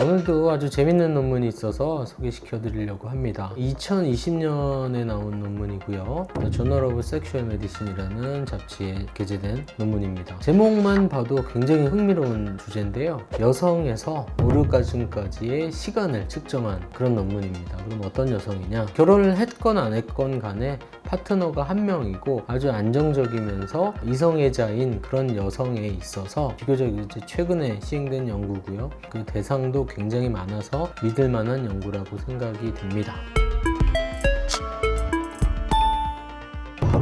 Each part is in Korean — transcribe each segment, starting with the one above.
오늘도 아주 재밌는 논문이 있어서 소개시켜 드리려고 합니다. 2020년에 나온 논문이고요. Journal of Sexual Medicine이라는 잡지에 게재된 논문입니다. 제목만 봐도 굉장히 흥미로운 주제인데요. 여성에서 오르가즘까지의 시간을 측정한 그런 논문입니다. 그럼 어떤 여성이냐? 결혼을 했건 안 했건 간에 파트너가 한 명이고 아주 안정적이면서 이성애자인 그런 여성에 있어서 비교적 이제 최근에 시행된 연구고요. 그 대상도 굉장히 많아서 믿을 만한 연구라고 생각이 됩니다.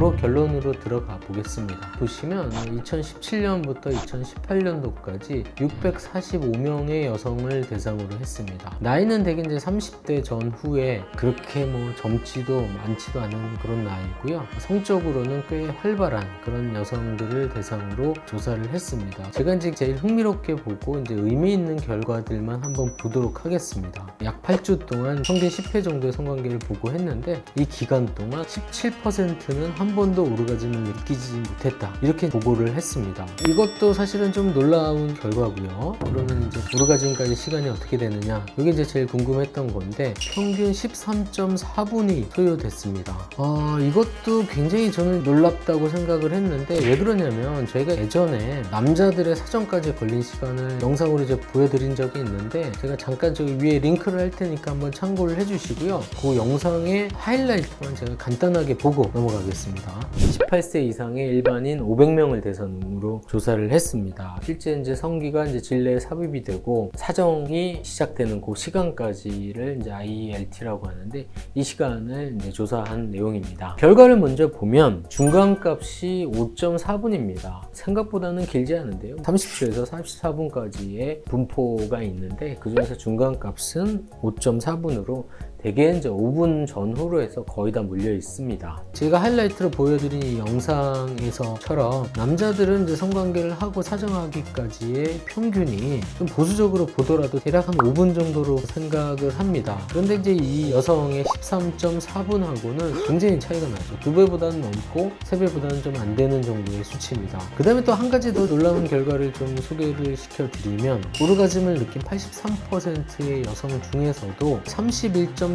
바로 결론으로 들어가 보겠습니다. 보시면 2017년부터 2018년도까지 645명의 여성을 대상으로 했습니다. 나이는 대개 이제 30대 전후에 그렇게 뭐 젊지도 많지도 않은 그런 나이고요. 성적으로는 꽤 활발한 그런 여성들을 대상으로 조사를 했습니다. 제가 이제 제일 흥미롭게 보고 이제 의미 있는 결과들만 한번 보도록 하겠습니다. 약 8주 동안 평균 10회 정도의 성관계를 보고 했는데 이 기간 동안 17%는 한 번도 오르가즘을 느끼지 못했다. 이렇게 보고를 했습니다. 이것도 사실은 좀 놀라운 결과고요. 그러면 이제 오르가즘까지 시간이 어떻게 되느냐? 이게 이제 제일 궁금했던 건데 평균 13.4분이 소요됐습니다. 아 이것도 굉장히 저는 놀랍다고 생각을 했는데 왜 그러냐면 저희가 예전에 남자들의 사정까지 걸린 시간을 영상으로 이제 보여드린 적이 있는데 제가 잠깐 저기 위에 링크를 할 테니까 한번 참고를 해주시고요. 그 영상의 하이라이트만 제가 간단하게 보고 넘어가겠습니다 18세 이상의 일반인 500명을 대상으로 조사를 했습니다. 실제 이제 성기가 이제 질내에 삽입이 되고 사정이 시작되는 그 시간까지를 이제 IELT라고 하는데 이 시간을 이제 조사한 내용입니다. 결과를 먼저 보면 중간값이 5.4분입니다. 생각보다는 길지 않은데요. 30초에서 44분까지의 분포가 있는데 그 중에서 중간값은 5.4분으로 대개 이제 5분 전후로 해서 거의 다 몰려 있습니다. 제가 하이라이트로 보여드린 이 영상에서처럼 남자들은 이제 성관계를 하고 사정하기까지의 평균이 좀 보수적으로 보더라도 대략 한 5분 정도로 생각을 합니다. 그런데 이제 이 여성의 13.4분하고는 굉장히 차이가 나죠. 두 배보다는 넘고 세 배보다는 좀 안 되는 정도의 수치입니다. 그 다음에 또 한 가지 더 놀라운 결과를 좀 소개를 시켜드리면 오르가즘을 느낀 83%의 여성 중에서도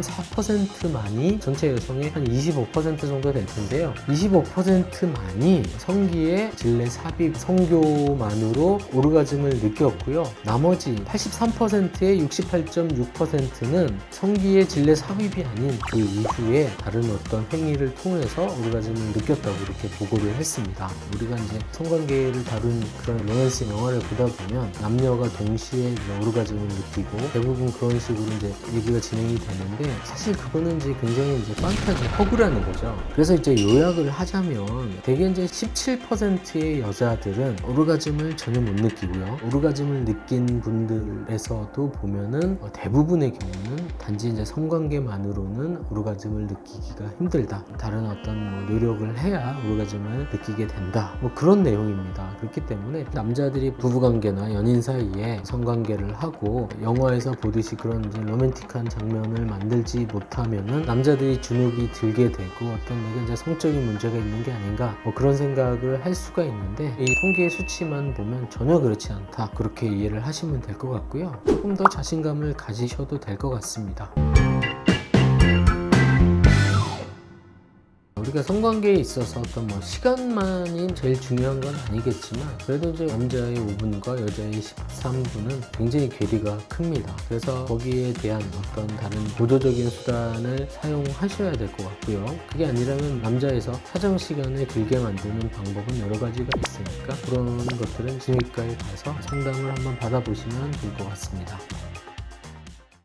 31.4%만이 전체 여성의 한 25% 정도 될 텐데요. 25%만이 성기의 질내 삽입 성교만으로 오르가즘을 느꼈고요. 나머지 83%의 68.6%는 성기의 질내 삽입이 아닌 그 이후에 다른 어떤 행위를 통해서 오르가즘을 느꼈다고 이렇게 보고를 했습니다. 우리가 이제 성관계를 다룬 그런 로맨스 영화를 보다 보면 남녀가 동시에 오르가즘을 느끼고 대부분 그런 식으로 이제 얘기가 진행이 되는데 사실 그거는 이제 굉장히 이제 판타지 허구라는 거죠. 그래서 이제 요약을 하자면 대개 이제 17%의 여자들은 오르가즘을 전혀 못 느끼고요. 오르가즘을 느낀 분들에서도 보면은 어, 대부분의 경우는 단지 이제 성관계만으로는 오르가즘을 느끼기가 힘들다. 다른 어떤 뭐 노력을 해야 오르가즘을 느끼게 된다. 뭐 그런 내용입니다. 그렇기 때문에 남자들이 부부관계나 연인 사이에 성관계를 하고 영화에서 보듯이 그런 이제 로맨틱한 장면을 만들 지 못하면은 남자들이 주눅이 들게 되고 어떤 내가 이제 성적인 문제가 있는 게 아닌가 뭐 그런 생각을 할 수가 있는데 이 통계의 수치만 보면 전혀 그렇지 않다 그렇게 이해를 하시면 될 것 같고요 조금 더 자신감을 가지셔도 될 것 같습니다. 우리가 성관계에 있어서 어떤 뭐 시간만이 제일 중요한 건 아니겠지만 그래도 이제 남자의 5분과 여자의 13분은 굉장히 괴리가 큽니다. 그래서 거기에 대한 어떤 다른 보조적인 수단을 사용하셔야 될 것 같고요. 그게 아니라면 남자에서 사정 시간을 길게 만드는 방법은 여러 가지가 있으니까 그런 것들은 진료과에 가서 상담을 한번 받아보시면 좋을 것 같습니다.